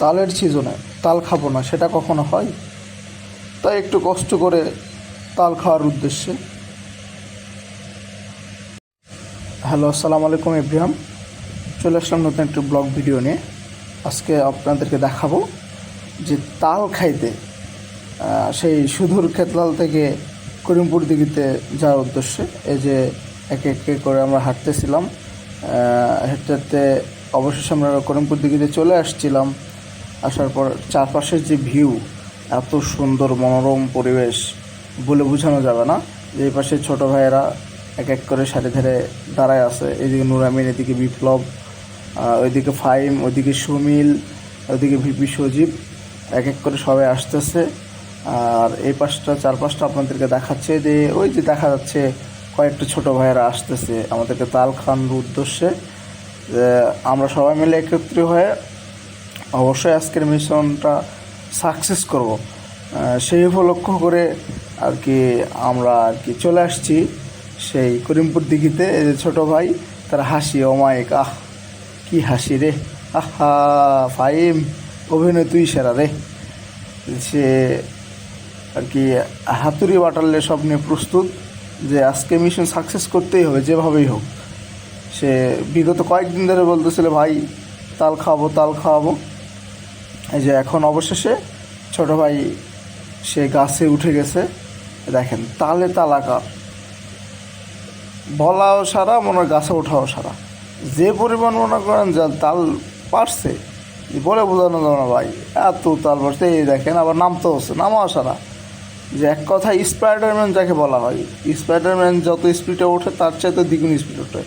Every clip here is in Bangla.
তালের সিজনে তাল খাব না, সেটা কখনো হয়? তাই একটু কষ্ট করে তাল খাওয়ার উদ্দেশ্যে। হ্যালো, আসসালামু আলাইকুম ইব্রাহিম চলে আসলাম নতুন একটি ব্লগ ভিডিও নিয়ে। আজকে আপনাদেরকে দেখাবো যে তাল খাইতে সেই সুদূর খেতলাল থেকে করিমপুর দিঘিতে যাওয়ার উদ্দেশ্যে। এই যে একে একে করে আমরা হাঁটতেছিলাম হাঁটতে হাঁটতে অবশেষে আমরা করিমপুর দিঘিতে চলে আসছিলাম। আসার পর চারপাশের যে ভিউ, এত সুন্দর মনোরম পরিবেশ, বলে বোঝানো যাবে না যে পাশে ছোটো ভাইয়েরা এক এক করে সারি ধারে দাঁড়ায় আছে। এদিকে নুরামিন, এদিকে বিপ্লব ওইদিকে ফাইম ওইদিকে সুমিল, ওইদিকে ভিপি সজীব, এক এক করে সবাই আসতেছে। আর এই পাশটা চার পাঁচটা আপনাদেরকে দেখাচ্ছে যে ওই যে দেখা যাচ্ছে কয়েকটা ছোট ভাইয়েরা আসতেছে। আমাদেরকে তাল খান উদ্দেশ্যে আমরা সবাই মিলে একত্রিত হয়ে অবশ্যই আজকের মিশনটা সাকসেস করব। সেই উপলক্ষ করে আর কি আমরা আর কি চলে আসছি সেই করিমপুর দিঘিতে। এই যে ছোটো ভাই, তার হাসি অমায়িক আহ কি হাসি রে। আহা ফাইম অভিনয় তুই সেরা রে। সে আর কি হাতুড়ি বাটালে সব নিয়ে প্রস্তুত যে আজকে মিশন সাকসেস করতেই হবে, যেভাবেই হোক। সে বিগত কয়েকদিন ধরে বলতেছিল, ভাই, তাল খাওয়াবো তাল খাওয়াবো। এই যে এখন অবশেষে ছোট ভাই সে গাছে উঠে গেছে। দেখেন, তালে তালাকা বলাও সারা, মনে হয় গাছে ওঠাও সারা। যে পরিমাণ মনে করেন যা তাল পারছে বলে বোঝানো যাবে না ভাই। এত তাল পারছে, এই দেখেন, আবার নামতে হচ্ছে, নামাও সারা। যে এক কথা স্পাইডারম্যান যাকে বলা হয় স্পাইডারম্যান যত স্পিডে ওঠে, তার চাইতে দ্বিগুণ স্পিড ওঠে।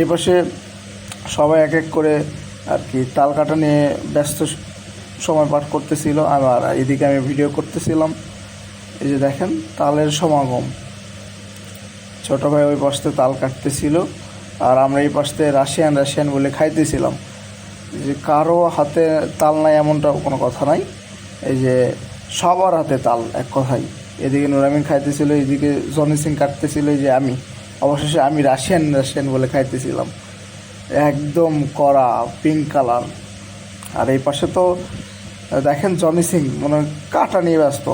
এ পাশে সবাই এক এক করে আর কি তাল কাটা নিয়ে ব্যস্ত সময় পার করতেছিল আর এদিকে আমি ভিডিও করতেছিলাম। এই যে দেখেন, তালের সমাগম। ছোট ভাই ওই পাশতে তাল কাটতেছিল, আর আমরা এই পাশতে রাশিয়ান রাশিয়ান বলে খাইতেছিলাম। যে কারও হাতে তাল নাই এমনটাও কোনো কথা নাই। এই যে সবার হাতে তাল, এক কথাই। এদিকে নুরামিন খাইতেছিল, এদিকে জনি সিং কাটতেছিল যে আমি। অবশেষে আমি রাশিয়ান রাশিয়ান বলে খাইতেছিলাম। একদম কড়া পিঙ্ক কালার আর এই পাশে তো দেখেন জনি সিং মানে কাটা নিয়ে ব্যস্ত।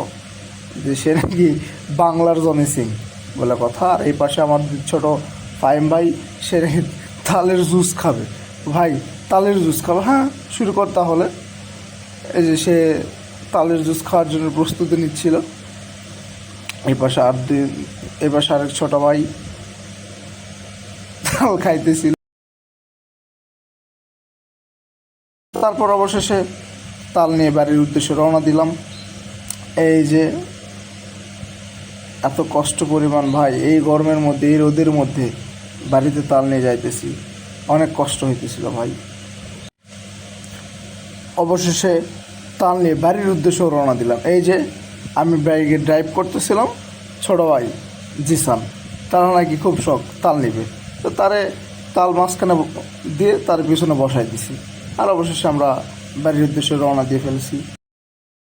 যে সে নাকি বাংলার জনি সিং বলে কথা। আর এই পাশে আমার ছোট ফাইম ভাই, সে তালের জুস খাবে। ভাই, তালের জুস খাবে? হ্যাঁ শুরু কর তাহলে। এই যে সে তালের জুস খাওয়ার জন্য প্রস্তুতি নিচ্ছিল। এই পাশে আর দিন এই পাশে আরেক ছোট ভাই তাল খাইতেছিল। তারপর অবশেষে তাল নিয়ে বাড়ির উদ্দেশ্যে রওনা দিলাম। এই যে এত কষ্ট পরিমাণ ভাই, এই গরমের মধ্যে, এই রোদের মধ্যে বাড়িতে তাল নিয়ে যাইতেছি। অনেক কষ্ট হইতেছিল ভাই। অবশেষে তাল নিয়ে বাড়ির উদ্দেশ্যে রওনা দিলাম। এই যে আমি বাইকে ড্রাইভ করতেছিলাম, ছোট ভাই জিসান, তারা নাকি খুব শখ তাল নিবে। তো তারে তাল মাঝখানে দিয়ে তার পিছনে বসাই দিছি। আর অবশেষে আমরা বাড়ির উদ্দেশ্যে রওনা দিয়ে ফেলেছি।